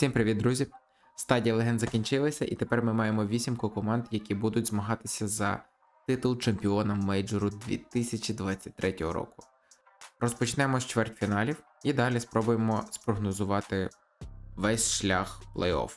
Всім привіт, друзі! Стадія легенд закінчилася, і тепер ми маємо вісімку команд, які будуть змагатися за титул чемпіона мейджору 2023 року. Розпочнемо з чвертьфіналів і далі спробуємо спрогнозувати весь шлях плей-офф.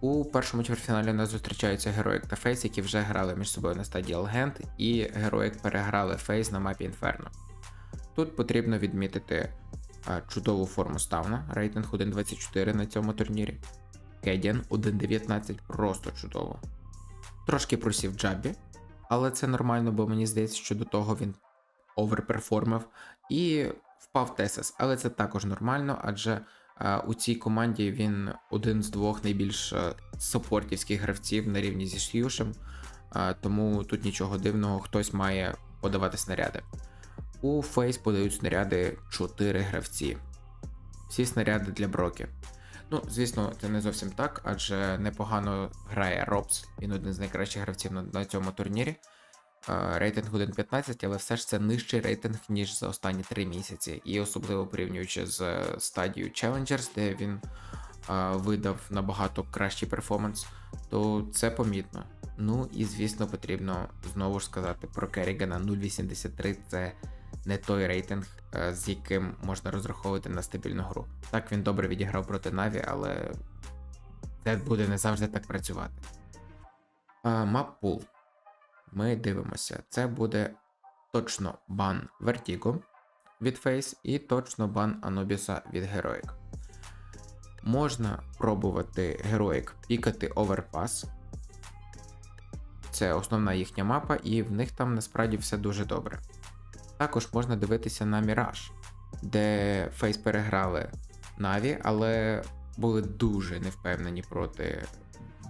У першому чвертьфіналі нас зустрічаються Героїк та Фейс, які вже грали між собою на стадії Легенд, і Героїк переграли Фейс на мапі Інферно. Тут потрібно відмітити чудову форму ставна, рейтинг 1.24 на цьому турнірі. Кедіан 1.19 просто чудово. Трошки просів Джабі, але це нормально, бо мені здається, що до того він оверперформив і впав Тесес, але це також нормально, адже у цій команді він один з двох найбільш а, саппортівських гравців на рівні зі Ш'юшем, тому тут нічого дивного, хтось має подавати снаряди. У Фейс подають снаряди 4 гравці. Всі снаряди для Брокі. Ну, звісно, це не зовсім так, адже непогано грає Робс, він один з найкращих гравців на, на цьому турнірі. Е, Рейтинг 1.15, але все ж це нижчий рейтинг, ніж за останні 3 місяці. І особливо порівнюючи з е, стадією Challengers, де він е, видав набагато кращий перформанс, то це помітно. Ну і звісно, потрібно знову ж сказати про Керрігана 0.83 це не той рейтинг, е, з яким можна розраховувати на стабільну гру. Так він добре відіграв проти Наві, але це буде не завжди так працювати. Маппул. Ми дивимося. Це буде точно бан Vertigo від Face і точно бан Анубіса від Heroic. Можна пробувати Heroic пікати Overpass. Це основна їхня мапа, і в них там насправді все дуже добре. Також можна дивитися на Mirage, де Фейс переграли Наві, але були дуже невпевнені проти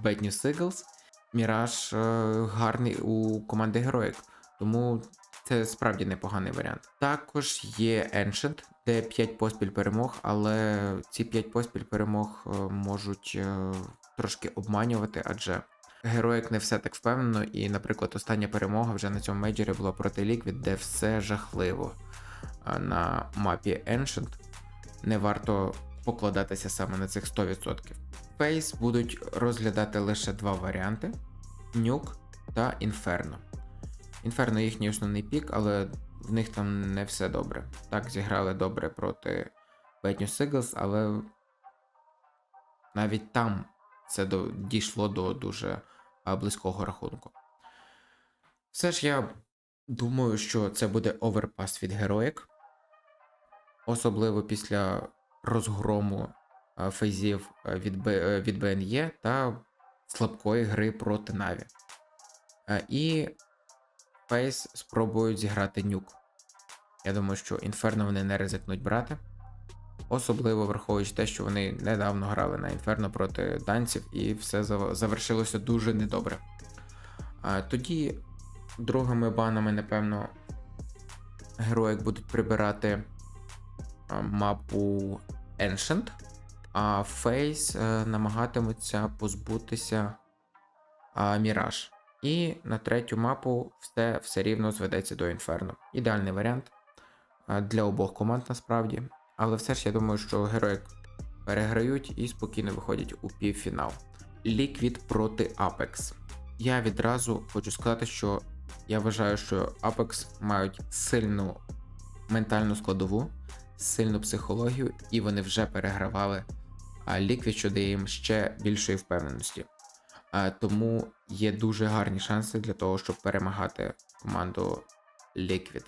Bad News Seagulls. Міраж гарний у команди Героїк, тому це справді непоганий варіант. Також є Ancient, де 5 поспіль перемог, але ці 5 поспіль перемог е, можуть е, трошки обманювати, адже Героїк не все так впевнено, і, наприклад, остання перемога вже на цьому мейджорі була проти Liquid, де все жахливо. На мапі Ancient не варто покладатися саме на цих 100%. Face будуть розглядати лише два варіанти: Nuke та Inferno. Inferno їхній основний пік, але в них там не все добре. Так, зіграли добре проти News Seagulls, але навіть там це дійшло до дуже близького рахунку. Все ж я думаю, що це буде оверпас від героїк, особливо після розгрому фейзів від, Б, е, від БНЄ та слабкої гри проти Наві. І Фейс спробують зіграти нюк. Я думаю, що Інферно вони не ризикнуть брати. Особливо враховуючи те, що вони недавно грали на Інферно проти данців, і все завершилося дуже недобре. Тоді другими банами, напевно, героїк будуть прибирати мапу Ancient, а Face а, намагатимуться позбутися Mirage. І на третю мапу все все рівно зведеться до Інферно. Ідеальний варіант для обох команд насправді. Але все ж я думаю, що героїк переграють і спокійно виходять у півфінал. Liquid проти Apex. Я відразу хочу сказати, що я вважаю, що Apex мають сильну ментальну складову, сильну психологію, і вони вже перегравали. Liquid, що дає їм ще більшої впевненості. Тому є дуже гарні шанси для того, щоб перемагати команду Liquid.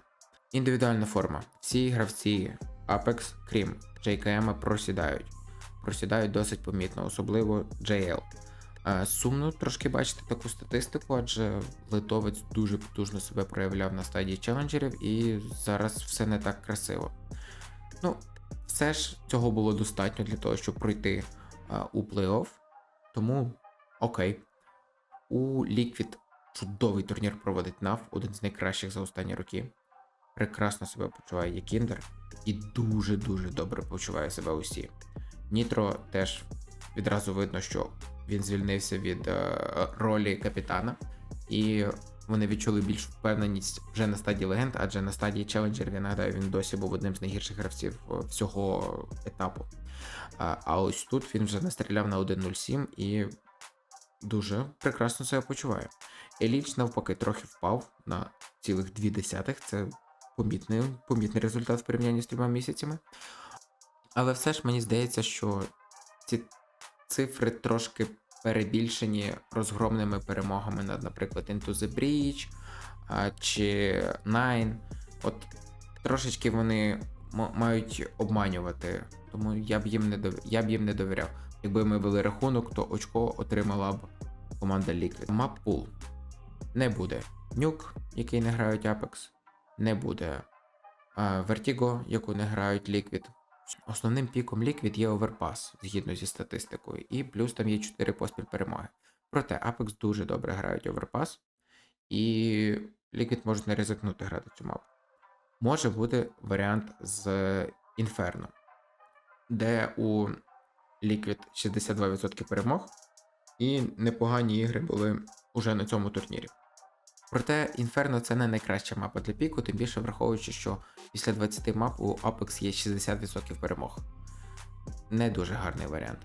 Індивідуальна форма. Всі гравці Apex, крім JKM, просідають. Просідають досить помітно, особливо JL. Е, Сумно трошки бачити таку статистику, адже литовець дуже потужно себе проявляв на стадії челенджерів, і зараз все не так красиво. Ну, все ж цього було достатньо для того, щоб пройти а, у плей-офф. Тому окей. У Liquid чудовий турнір проводить NAV, один з найкращих за останні роки. Прекрасно себе почуває Якіндер і дуже-дуже добре почуває себе усі. Нітро теж відразу видно, що він звільнився від е, ролі капітана, і вони відчули більшу впевненість вже на стадії легенд, адже на стадії челенджер, я нагадаю, він досі був одним з найгірших гравців всього етапу. А, а ось тут він вже настріляв на 1.07 і дуже прекрасно себе почуває. Еліч навпаки трохи впав на цілих 2 десятих. Це помітний, помітний результат в порівнянні з трьома місяцями. Але все ж мені здається, що ці цифри трошки перебільшені розгромними перемогами над, наприклад, Into the Breach чи Nine. От трошечки вони мають обманювати, тому я б їм не дов... я б їм не довіряв. Якби ми вели рахунок, то очко отримала б команда Liquid. Pool. Не буде Нюк, який не грають Apex, не буде Vertigo, яку не грають Liquid. Основним піком Liquid є Overpass, згідно зі статистикою, і плюс там є 4 поспіль перемоги. Проте Apex дуже добре грають Overpass, і Liquid можуть не ризикнути грати цю мапу. Може бути варіант з Inferno, де у Liquid 62% перемог, і непогані ігри були уже на цьому турнірі. Проте Inferno це не найкраща мапа для піку, тим більше враховуючи, що після 20 мап у Apex є 60% перемог. Не дуже гарний варіант.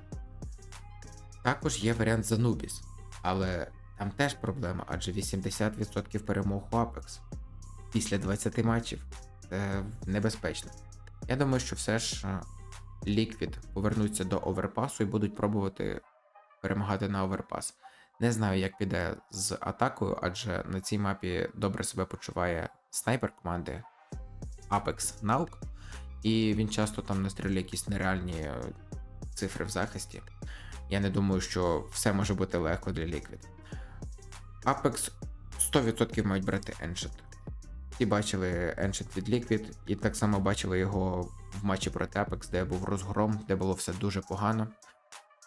Також є варіант з Anubis, але там теж проблема, адже 80% перемог у Apex. Після 20 матчів це небезпечно. Я думаю, що все ж е, Liquid повернуться до оверпасу і будуть пробувати перемагати на оверпас. Не знаю, як піде з атакою, адже на цій мапі добре себе почуває снайпер команди Apex Nauk, і він часто там настрілює якісь нереальні е, цифри в захисті. Я не думаю, що все може бути легко для Liquid. Apex 100% мають брати Ancient. Всі бачили Ancient від Liquid, і так само бачили його в матчі проти Apex, де був розгром, де було все дуже погано.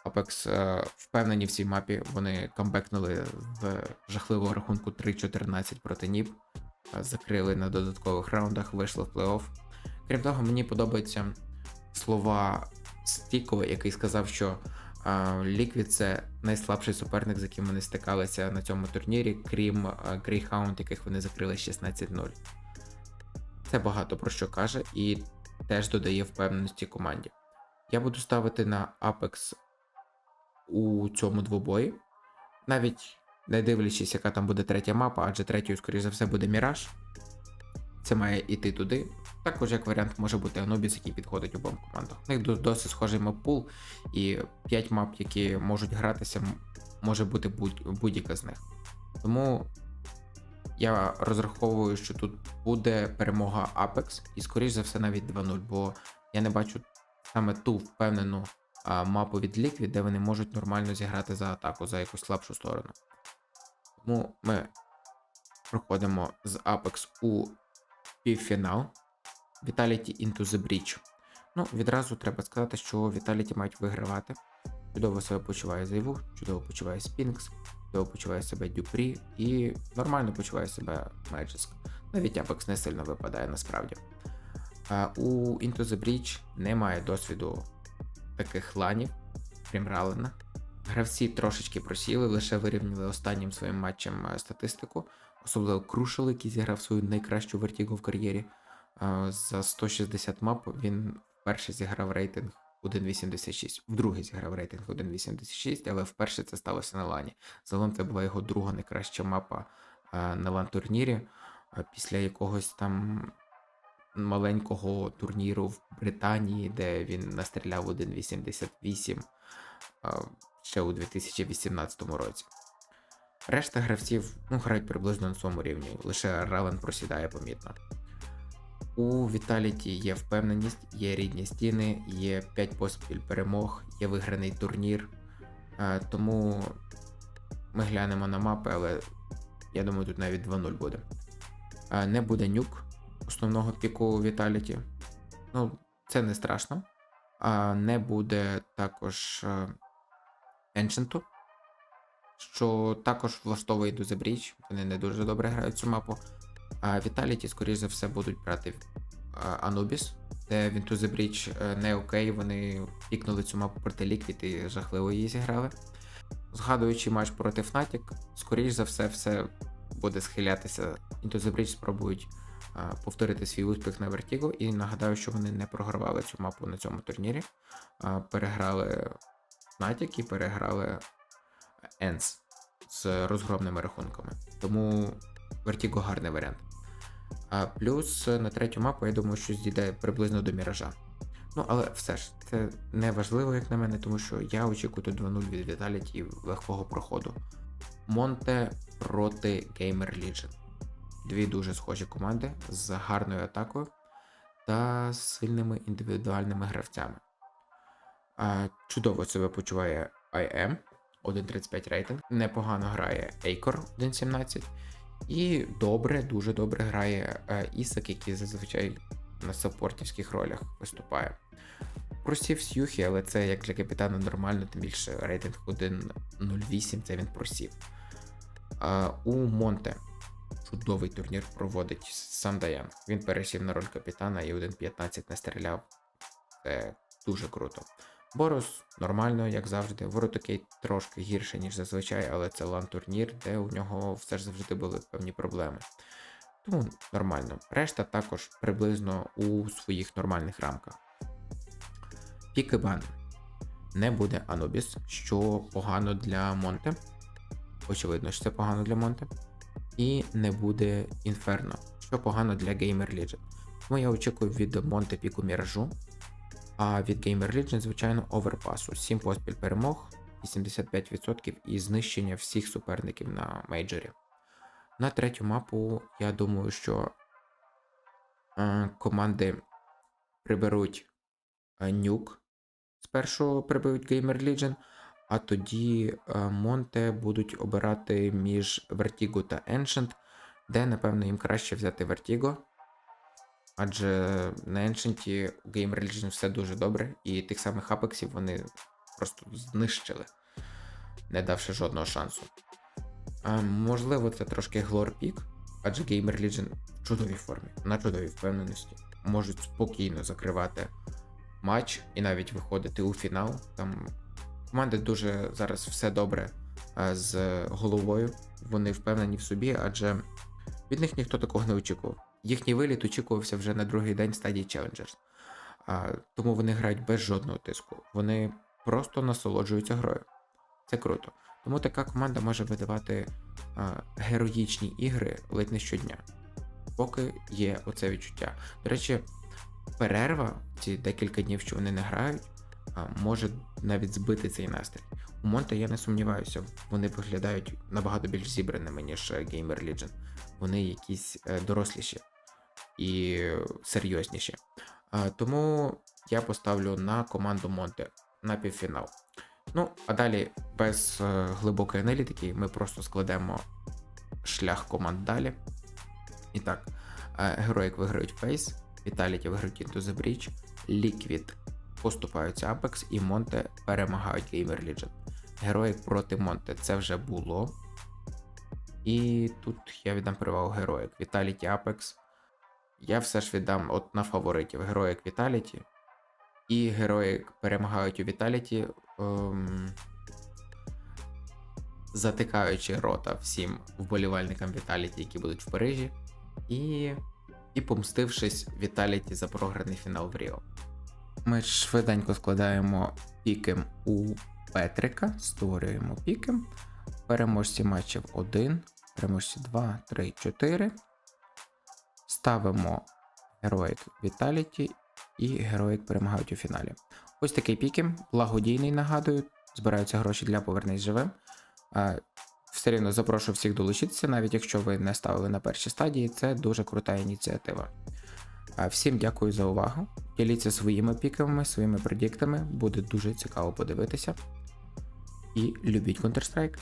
Apex е, впевнені в цій мапі, вони камбекнули з жахливого рахунку 3-14 проти НІП, е, закрили на додаткових раундах, вийшли в плей-офф. Крім того, мені подобаються слова Стікова, який сказав, що е, Liquid це найслабший суперник, з яким вони стикалися на цьому турнірі, крім Greyhound, яких вони закрили 16-0. Це багато про що каже і теж додає впевненості команді. Я буду ставити на Apex у цьому двобої. Навіть не дивлячись, яка там буде третя мапа, адже третьою, скоріш за все, буде Міраж. Це має йти туди. Також як варіант може бути Anubis, який підходить обом командам. У них досить схожий маппул, і 5 мап, які можуть гратися, може бути будь- будь-яка з них. Тому я розраховую, що тут буде перемога Apex, і скоріш за все навіть 2-0, бо я не бачу саме ту впевнену мапу від Liquid, де вони можуть нормально зіграти за атаку, за якусь слабшу сторону. Тому ми проходимо з Apex у півфінал Vitality Into the Breach. Ну, відразу треба сказати, що Vitality мають вигравати. Чудово себе почуває Зайву, чудово почуває Spinx, чудово почуває себе Дюпрі і нормально почуває себе Magisk. Навіть Apex не сильно випадає насправді. А у Into the Breach немає досвіду таких ланів, крім Ралена. Гравці трошечки просіли, лише вирівняли останнім своїм матчем е, статистику, особливо Крушел, який зіграв свою найкращу вертігу в кар'єрі. Е, За 160 мап він вперше зіграв рейтинг 1.86. Вдруге зіграв рейтинг 1.86, але вперше це сталося на лані. Загалом це була його друга найкраща мапа е, на лан-турнірі. Після якогось там маленького турніру в Британії, де він настріляв 1.88 е, ще у 2018 році. Решта гравців ну, грають приблизно на своєму рівні, лише Рален просідає помітно. У Vitality є впевненість, є рідні стіни, є 5 поспіль перемог, є виграний турнір. Тому ми глянемо на мапи, але я думаю, тут навіть 2-0 буде. Не буде нюк основного піку Vitality. Ну, це не страшно. А не буде також е, що також влаштовує The Breach. Вони не дуже добре грають цю мапу. А Vitality, скоріш за все, будуть брати а, Anubis, де в Into the е, не окей, вони пікнули цю мапу проти Liquid і жахливо її зіграли. Згадуючи матч проти Fnatic, скоріш за все, все буде схилятися. Into спробують повторити свій успіх на Vertigo. І нагадаю, що вони не програвали цю мапу на цьому турнірі. Переграли Fnatic і переграли Ends з розгромними рахунками. Тому Vertigo гарний варіант. А плюс е, на третю мапу, я думаю, що зійде приблизно до міража. Ну, але все ж, це не важливо, як на мене, тому що я очікую тут 2-0 від Vitality легкого проходу. Монте проти Gamer Legion. Дві дуже схожі команди з гарною атакою та сильними індивідуальними гравцями. Чудово себе почуває IM 1.35 рейтинг. Непогано грає Acor 1.17. І добре, дуже добре грає е, Ісак, який зазвичай на саппортівських ролях виступає. Просів Сюхі, але це як для капітана нормально, тим більше рейтинг 1.08 це він просів. У Монте чудовий турнір проводить сам Даян. Він пересів на роль капітана і 1.15 не стріляв. Це дуже круто. Борос нормально, як завжди. Воротокей трошки гірше, ніж зазвичай, але це лан-турнір, де у нього все ж завжди були певні проблеми. Тому нормально. Решта також приблизно у своїх нормальних рамках. Пікебан. Не буде Анубіс, що погано для Монте. Очевидно, що це погано для Монте. І не буде Інферно, що погано для Gamer Legion. Тому я очікую від Монте піку Міражу, а від Gamer Legion, звичайно, оверпасу. 7 поспіль перемог, 85% і знищення всіх суперників на мейджорі. На третю мапу, я думаю, що е, команди приберуть е, нюк. Спершу приберуть Gamer Legion, а тоді е, Монте будуть обирати між Vertigo та Ancient, де, напевно, їм краще взяти Vertigo. Адже на Ancient у Gamer Legion все дуже добре, і тих самих апексів вони просто знищили, не давши жодного шансу. А, можливо, це трошки глор-пік, адже Gamer Legion в чудовій формі, на чудовій впевненості, можуть спокійно закривати матч і навіть виходити у фінал. Там команди дуже зараз все добре з головою. Вони впевнені в собі, адже від них ніхто такого не очікував. Їхній виліт очікувався вже на другий день стадії Challengers. Тому вони грають без жодного тиску. Вони просто насолоджуються грою. Це круто. Тому така команда може видавати героїчні ігри ледь не щодня, поки є оце відчуття. До речі, перерва, ці декілька днів, що вони не грають, може навіть збити цей настрій. У Монте я не сумніваюся, вони виглядають набагато більш зібраними, ніж е, Gamer Legion. Вони якісь е, доросліші і серйозніші. Тому я поставлю на команду Монте на півфінал. Ну, а далі без е, глибокої аналітики ми просто складемо шлях команд далі. І так, Heroic виграють Face, Vitality виграють Into the Breach, Liquid поступаються Apex і Монте перемагають Gamer Legion. Heroic проти Монте це вже було. І тут я віддам перевагу Heroic. Vitality Apex. Я все ж віддам от на фаворитів Heroic Vitality. І герої перемагають у Vitality, ем, затикаючи рота всім вболівальникам Vitality, які будуть в Парижі, і, і помстившись Vitality за програний фінал в Ріо. Ми швиденько складаємо пікем у Петрика, створюємо пікем. Переможці матчів 1, переможці 2, 3, 4. Ставимо Heroic Vitality і Героїк перемагають у фіналі. Ось такий пікем, благодійний, нагадую, збираються гроші для Повернись живим. Все рівно запрошую всіх долучитися, навіть якщо ви не ставили на першій стадії, це дуже крута ініціатива. Всім дякую за увагу. Діліться своїми піками, своїми предіктами, буде дуже цікаво подивитися. І любіть Counter-Strike.